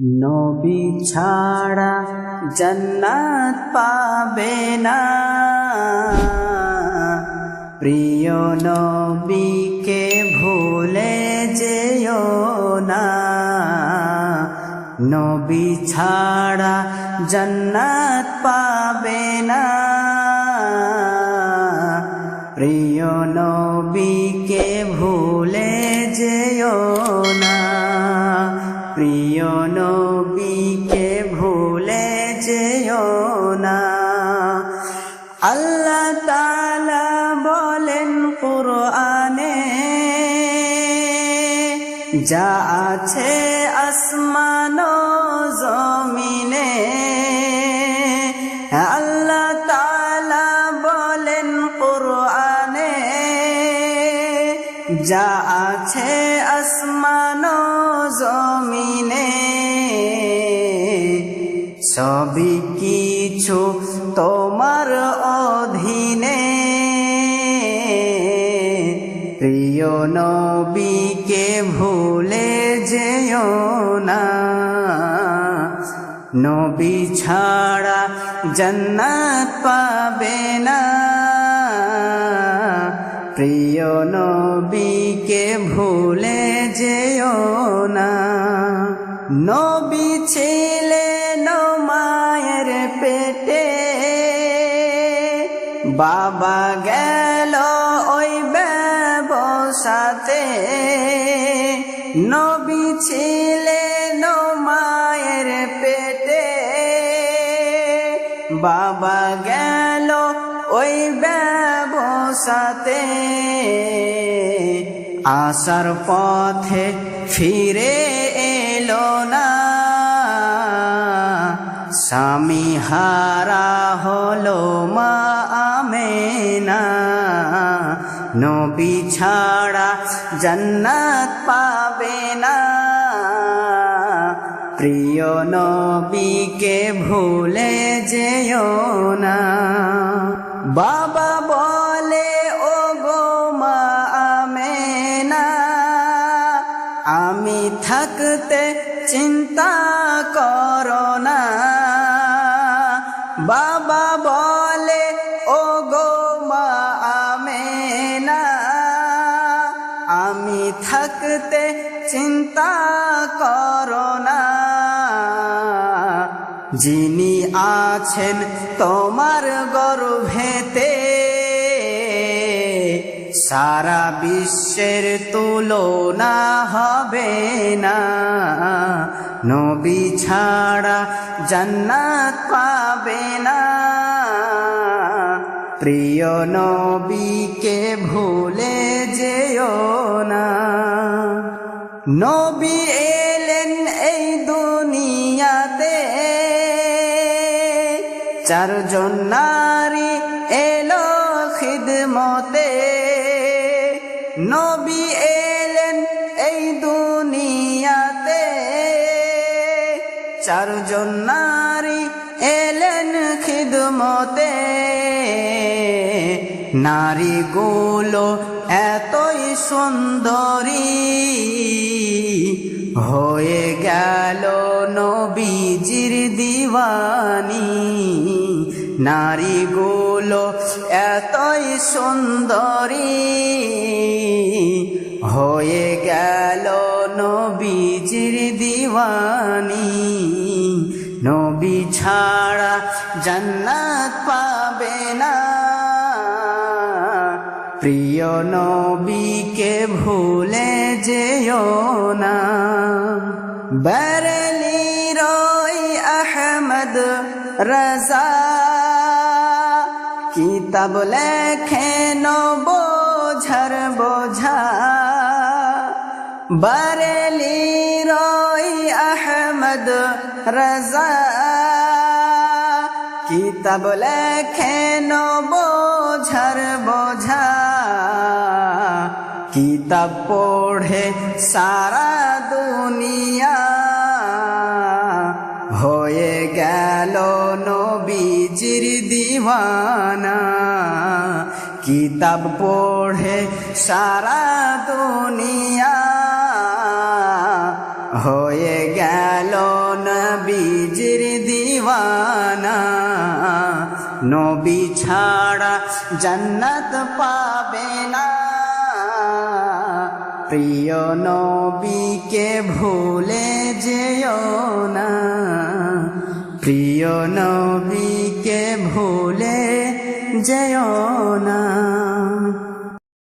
নবী ছাড়া জন্নাত পাবে না। প্রিয় নবীকে ভুলে যেও না। নবী ছাড়া জন্নাত পাবে না। প্রিয় নবীকে ভুলে যেও না। নবীকে ভুলে যেও না। আল্লাহ তালা বলেন, কুরআনে যা আছে আসমান জমিনে, আল্লাহ তালা বলেন, কুরআনে যা আছে আসমান সবই কিছু তোমার অধীনে। প্রিয় নবীকে ভুলে যেও না। নবী ছাড়া জন্নাত পাবে না। প্রিয় নবীকে ভুলে যেও না। বাবা গেল ওই ব্যবসাতে। নবী ছিলেন মায়ের পেটে। বাবা গেল ওই ব্যবসাতে। আসার পথে ফিরে এলো না। স্বামী হারা হলো ছাড়া জন্নাত পাবে না। প্রিয় নবীকে ভুলে যেও না। বাবা বলে ও গো মা আমেনা, আমি থাকতে চিন্তা করো না। বাবা বলে থাকতে চিন্তা করো না। যিনি আছেন তোমার গর্ভেতে, সারা বিশ্বের তুলনা হবে না। নবী ছাড়া জান্নাত পাবে না। প্রিয় নবীকে ভুলে যেও না। নবী এলেন এই দুনিয়াতে। চারজন নারী এলো খিদমতে। নবী এলেন এই দুনিয়াতে। চারজন নারী এলেন খিদমতে। নারীগুলো এতই সুন্দরী। হয়ে গেল নবীজির দিওয়ানি। নারীগুলো এতই সুন্দরী। হয়ে গেল নবীজির দিওয়ানি। নবী ছাড়া জান্নাত পাবে না। প্রিয় নবীকে ভুলে যেও না। বরলি রই আহমদ রাজা। কিতাব লেখেন বোঝার বোঝা। বরলি রই আহমদ রাজা। কিতাব লেখেন বোঝার বোঝা। কিতাব পড়ে সারা দুনিয়া। হয়ে গেল নবীজির দিওয়ানা। কিতাব পড়ে সারা দুনিয়া। নবী ছাড়া জান্নাত পাবে না। প্রিয় নবীকে ভুলে যেও না। প্রিয় নবীকে ভুলে যেও না।